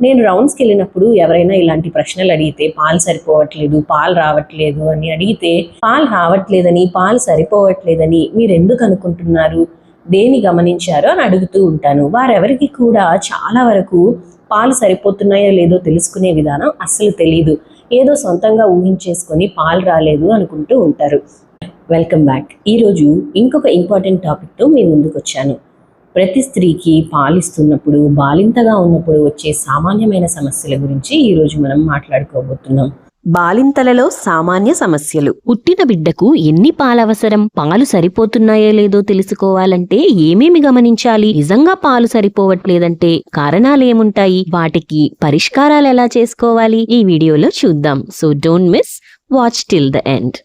నేను రౌండ్స్కి వెళ్ళినప్పుడు ఎవరైనా ఇలాంటి ప్రశ్నలు అడిగితే పాలు సరిపోవట్లేదు పాలు రావట్లేదు అని అడిగితే పాలు రావట్లేదని పాలు సరిపోవట్లేదని మీరు ఎందుకు అనుకుంటున్నారు? దేని గమనించారో? అని అడుగుతూ ఉంటాను. వారెవరికి కూడా చాలా వరకు పాలు సరిపోతున్నాయో లేదో తెలుసుకునే విధానం అస్సలు తెలియదు ఏదో సొంతంగా ఊహించేసుకొని పాలు రాలేదు అనుకుంటూ ఉంటారు. వెల్కమ్ బ్యాక్ ఈరోజు ఇంకొక ఇంపార్టెంట్ టాపిక్తో మీ ముందుకు వచ్చాను ప్రతి స్త్రీకి పాలిస్తున్నప్పుడు బాలింతగా ఉన్నప్పుడు వచ్చే సామాన్యమైన సమస్యల గురించి ఈరోజు మనం మాట్లాడుకోబోతున్నాం. బాలింతలలో సామాన్య సమస్యలు. పుట్టిన బిడ్డకు ఎన్ని పాలవసరం పాలు సరిపోతున్నాయో లేదో తెలుసుకోవాలంటే ఏమేమి గమనించాలి? నిజంగా పాలు సరిపోవట్లేదంటే కారణాలేముంటాయి? వాటికి పరిష్కారాలు ఎలా చేసుకోవాలి? ఈ వీడియోలో చూద్దాం. So don't miss. Watch till the end.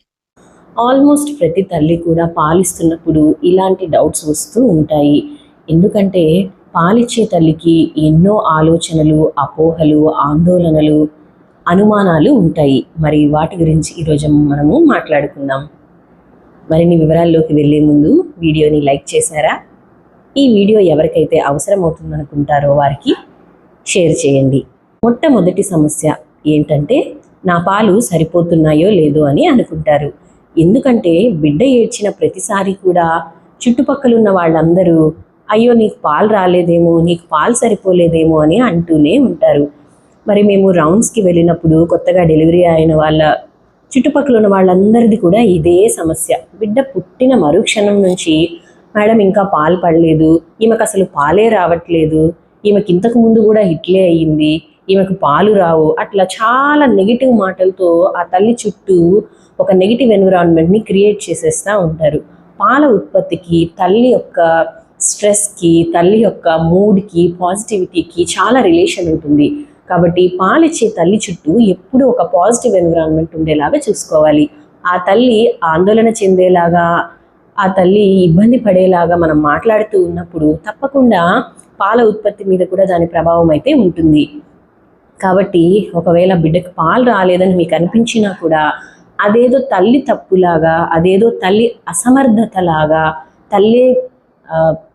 Almost ప్రతి తల్లి కూడా పాలిస్తున్నప్పుడు ఇలాంటి డౌట్స్ వస్తూ ఉంటాయి. ఎందుకంటే పాలిచ్చే తల్లికి ఎన్నో ఆలోచనలు అపోహలు ఆందోళనలు అనుమానాలు ఉంటాయి. మరి వాటి గురించి ఈరోజు మనము మాట్లాడుకుందాం. మరిన్ని వివరాల్లోకి వెళ్ళే ముందు వీడియోని లైక్ చేశారా? ఈ వీడియో ఎవరికైతే అవసరం అవుతుందనుకుంటారో వారికి షేర్ చేయండి. మొట్టమొదటి సమస్య ఏంటంటే నా పాలు సరిపోతున్నాయో లేదో అని అనుకుంటారు. ఎందుకంటే బిడ్డ ఏడ్చిన ప్రతిసారి కూడా చుట్టుపక్కల ఉన్న వాళ్ళందరూ అయ్యో నీకు పాలు రాలేదేమో నీకు పాలు సరిపోలేదేమో అని అంటూనే ఉంటారు. మరి మేము రౌండ్స్కి వెళ్ళినప్పుడు కొత్తగా డెలివరీ అయిన వాళ్ళ చుట్టుపక్కల ఉన్న వాళ్ళందరిది కూడా ఇదే సమస్య. బిడ్డ పుట్టిన మరుక్షణం నుంచి మేడం ఇంకా పాలు పడలేదు ఈమెకు అసలు పాలే రావట్లేదు ఈమెకి ఇంతకు ముందు కూడా హిట్లే అయ్యింది ఈమెకు పాలు రావు అట్లా చాలా నెగిటివ్ మాటలతో ఆ తల్లి చుట్టూ ఒక నెగిటివ్ ఎన్విరాన్మెంట్ని క్రియేట్ చేసేస్తూ ఉంటారు. పాల ఉత్పత్తికి తల్లి యొక్క స్ట్రెస్కి తల్లి యొక్క మూడ్కి పాజిటివిటీకి చాలా రిలేషన్ ఉంటుంది. కాబట్టి పాలిచ్చే తల్లి చుట్టూ ఎప్పుడూ ఒక పాజిటివ్ ఎన్విరాన్మెంట్ ఉండేలాగా చూసుకోవాలి. ఆ తల్లి ఆందోళన చెందేలాగా ఆ తల్లి ఇబ్బంది పడేలాగా మనం మాట్లాడుతూ ఉన్నప్పుడు తప్పకుండా పాల ఉత్పత్తి మీద కూడా దాని ప్రభావం అయితే ఉంటుంది. కాబట్టి ఒకవేళ బిడ్డకు పాలు రాలేదని మీకు అనిపించినా కూడా అదేదో తల్లి తప్పులాగా అదేదో తల్లి అసమర్థతలాగా తల్లి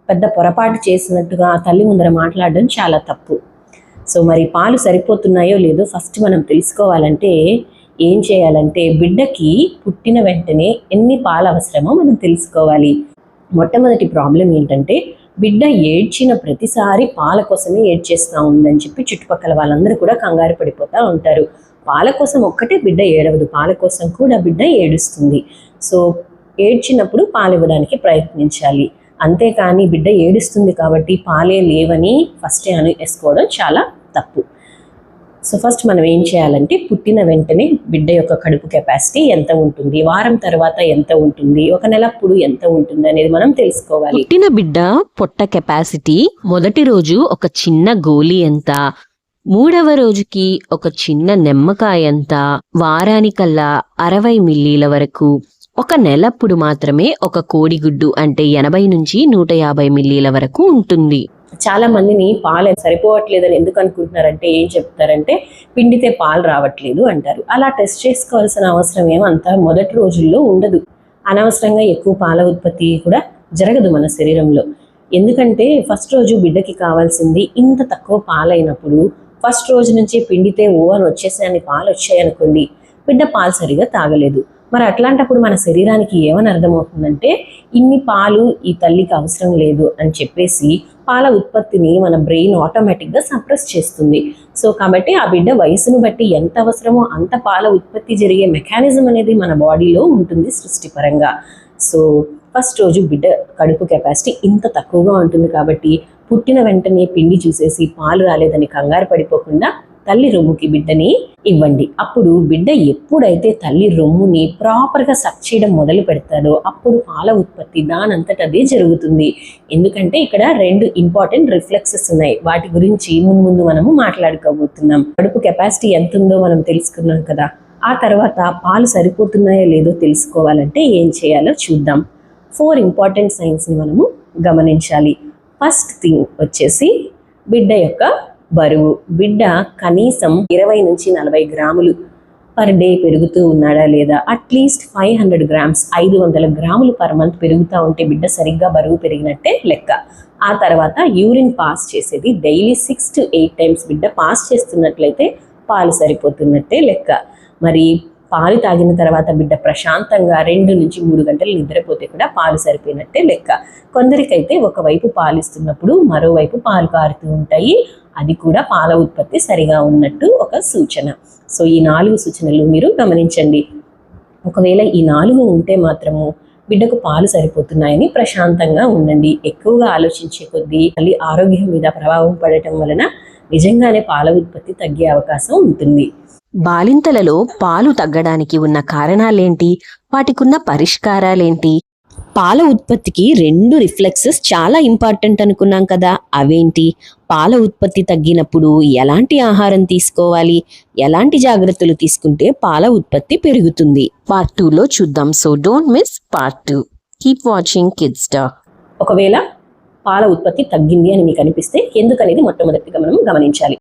పెద్ద పొరపాటు చేసినట్టుగా ఆ తల్లి ముందర మాట్లాడడం చాలా తప్పు. సో మరి పాలు సరిపోతున్నాయో లేదో ఫస్ట్ మనం తెలుసుకోవాలంటే ఏం చేయాలంటే బిడ్డకి పుట్టిన వెంటనే ఎన్ని పాలు అవసరమో మనం తెలుసుకోవాలి. మొట్టమొదటి ప్రాబ్లం ఏంటంటే బిడ్డ ఏడ్చిన ప్రతిసారి పాల కోసమే ఏడ్చేస్తూ ఉందని చెప్పి చుట్టుపక్కల వాళ్ళందరూ కూడా కంగారు పడిపోతూ ఉంటారు. పాల కోసం ఒక్కటే బిడ్డ ఏడవదు పాల కోసం కూడా బిడ్డ ఏడుస్తుంది. సో ఏడ్చినప్పుడు పాలు ఇవ్వడానికి ప్రయత్నించాలి. అంతేకాని బిడ్డ ఏడుస్తుంది కాబట్టి పాలే లేవని ఫస్టే అని వేసుకోవడం చాలా తప్పు. సో ఫస్ట్ మనం ఏం చేయాలంటే పుట్టిన వెంటనే బిడ్డ యొక్క కడుపు కెపాసిటీ ఎంత ఉంటుంది? వారం తర్వాత ఎంత ఉంటుంది? ఒక నెలప్పుడు ఎంత ఉంటుంది అనేది మనం తెలుసుకోవాలి. పుట్టిన బిడ్డ పొట్ట కెపాసిటీ మొదటి రోజు ఒక చిన్న గోలీ ఎంత? మూడవ రోజుకి ఒక చిన్న నిమ్మకాయ ఎంత? వారానికల్లా అరవై మిల్లీల వరకు ఒక నెలప్పుడు మాత్రమే ఒక కోడిగుడ్డు అంటే ఎనభై నుంచి నూట యాభై మిల్లీల వరకు ఉంటుంది. చాలా మందిని పాలు సరిపోవట్లేదని ఎందుకు అనుకుంటున్నారంటే ఏం చెప్తారంటే పిండితే పాలు రావట్లేదు అంటారు. అలా టెస్ట్ చేసుకోవాల్సిన అవసరం ఏమంతా మొదటి రోజుల్లో ఉండదు. అనవసరంగా ఎక్కువ పాల ఉత్పత్తి కూడా జరగదు మన శరీరంలో. ఎందుకంటే ఫస్ట్ రోజు బిడ్డకి కావాల్సింది ఇంత తక్కువ పాలైనప్పుడు ఫస్ట్ రోజు నుంచి పిండితే ఓవర్ అని వచ్చేసాయని పాలు వచ్చాయనుకోండి బిడ్డ పాలు సరిగా తాగలేదు. మరి అట్లాంటప్పుడు మన శరీరానికి ఏమని అర్థమవుతుందంటే ఇన్ని పాలు ఈ తల్లికి అవసరం లేదు అని చెప్పేసి పాల ఉత్పత్తిని మన బ్రెయిన్ ఆటోమేటిక్గా సప్రెస్ చేస్తుంది. సో కాబట్టి ఆ బిడ్డ వయసును బట్టి ఎంత అవసరమో అంత పాల ఉత్పత్తి జరిగే మెకానిజం అనేది మన బాడీలో ఉంటుంది సృష్టిపరంగా. సో ఫస్ట్ రోజు బిడ్డ కడుపు కెపాసిటీ ఇంత తక్కువగా ఉంటుంది కాబట్టి పుట్టిన వెంటనే పిండి చూసేసి పాలు రాలేదని కంగారు పడిపోకుండా తల్లి రొమ్ముకి బిడ్డని ఇవ్వండి. అప్పుడు బిడ్డ ఎప్పుడైతే తల్లి రొమ్ముని ప్రాపర్గా సక్ చేయడం మొదలు పెడతాడో అప్పుడు పాల ఉత్పత్తి దానంతట అదే జరుగుతుంది. ఎందుకంటే ఇక్కడ రెండు ఇంపార్టెంట్ రిఫ్లెక్సెస్ ఉన్నాయి. వాటి గురించి ముందు ముందు మనము మాట్లాడుకోబోతున్నాం. కడుపు కెపాసిటీ ఎంత ఉందో మనం తెలుసుకున్నాం కదా. ఆ తర్వాత పాలు సరిపోతున్నాయో లేదో తెలుసుకోవాలంటే ఏం చేయాలో చూద్దాం. ఫోర్ ఇంపార్టెంట్ సైన్స్ని మనము గమనించాలి. ఫస్ట్ థింగ్ వచ్చేసి బిడ్డ యొక్క బరువు. బిడ్డ కనీసం ఇరవై నుంచి నలభై గ్రాములు పర్ డే పెరుగుతూ ఉన్నాడా లేదా? అట్లీస్ట్ ఫైవ్ హండ్రెడ్ గ్రామ్స్ ఐదు వందల గ్రాములు పర్ మంత్ పెరుగుతూ ఉంటే బిడ్డ సరిగ్గా బరువు పెరిగినట్టే లెక్క. ఆ తర్వాత యూరిన్ పాస్ చేసేది daily six to eight times బిడ్డ పాస్ చేస్తున్నట్లయితే పాలు సరిపోతున్నట్టే లెక్క. మరి పాలు తాగిన తర్వాత బిడ్డ ప్రశాంతంగా రెండు నుంచి మూడు గంటలు నిద్రపోతే కూడా పాలు సరిపోయినట్టే లెక్క. కొందరికైతే ఒకవైపు పాలు ఇస్తున్నప్పుడు మరోవైపు పాలు కారుతూ ఉంటాయి. అది కూడా పాల ఉత్పత్తి సరిగా ఉన్నట్టు ఒక సూచన. సో ఈ నాలుగు సూచనలు మీరు గమనించండి. ఒకవేళ ఈ నాలుగు ఉంటే మాత్రము బిడ్డకు పాలు సరిపోతున్నాయని ప్రశాంతంగా ఉండండి. ఎక్కువగా ఆలోచించే కొద్దీ తల్లి ఆరోగ్యం మీద ప్రభావం పడటం వలన నిజంగానే పాల ఉత్పత్తి తగ్గే అవకాశం ఉంటుంది. బాలింతలలో పాలు తగ్గడానికి ఉన్న కారణాలేంటి? వాటికున్న పరిష్కారాలేంటి? పాల ఉత్పత్తికి రెండు రిఫ్లెక్సెస్ చాలా ఇంపార్టెంట్ అనుకున్నాం కదా. అవేంటి? పాల ఉత్పత్తి తగ్గినప్పుడు ఎలాంటి ఆహారం తీసుకోవాలి? ఎలాంటి జాగ్రత్తలు తీసుకుంటే పాల ఉత్పత్తి పెరుగుతుంది? పార్ట్ టూలో చూద్దాం. So don't miss part two keep watching kid star ఒకవేళ పాల ఉత్పత్తి తగ్గింది అని మీకు అనిపిస్తే ఎందుకనేది మొట్టమొదటిగా మనం గమనించాలి.